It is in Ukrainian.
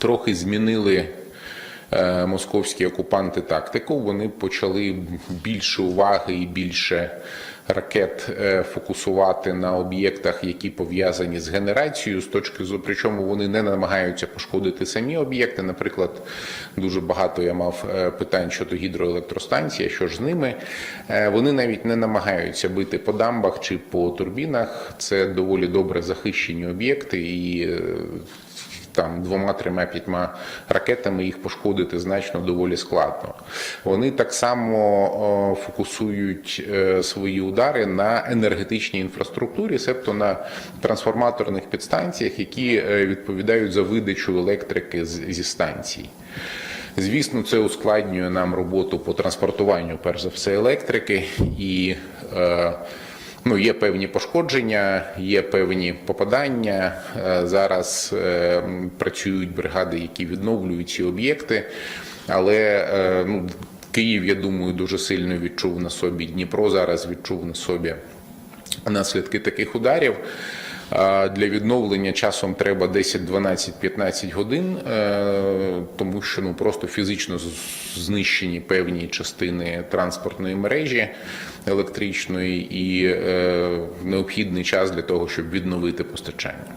Трохи змінили е, московські окупанти тактику. Вони почали більше уваги і більше ракет е, фокусувати на об'єктах, які пов'язані з генерацією. З точки зору, причому вони не намагаються пошкодити самі об'єкти. Наприклад, дуже багато я мав е, питань щодо гідроелектростанцій, а що ж з ними. Вони навіть не намагаються бити по дамбах чи по турбінах. Це доволі добре захищені об'єкти і. Там двома, трьома, п'ятьма ракетами їх пошкодити значно доволі складно. Вони так само фокусують е, свої удари на енергетичній інфраструктурі, себто на трансформаторних підстанціях, які е, відповідають за видачу електрики зі станцій. Звісно, це ускладнює нам роботу по транспортуванню, перш за все, електрики і. Е, Ну, є певні пошкодження, є певні попадання. Е, Зараз е, працюють бригади, які відновлюють ці об'єкти. Але е, ну, Київ, я думаю, дуже сильно відчув на собі. Дніпро зараз відчув на собі наслідки таких ударів. Для відновлення часом треба 10, 12, 15 годин, е, тому що ну просто фізично знищені певні частини транспортної мережі електричної і е, необхідний час для того, щоб відновити постачання.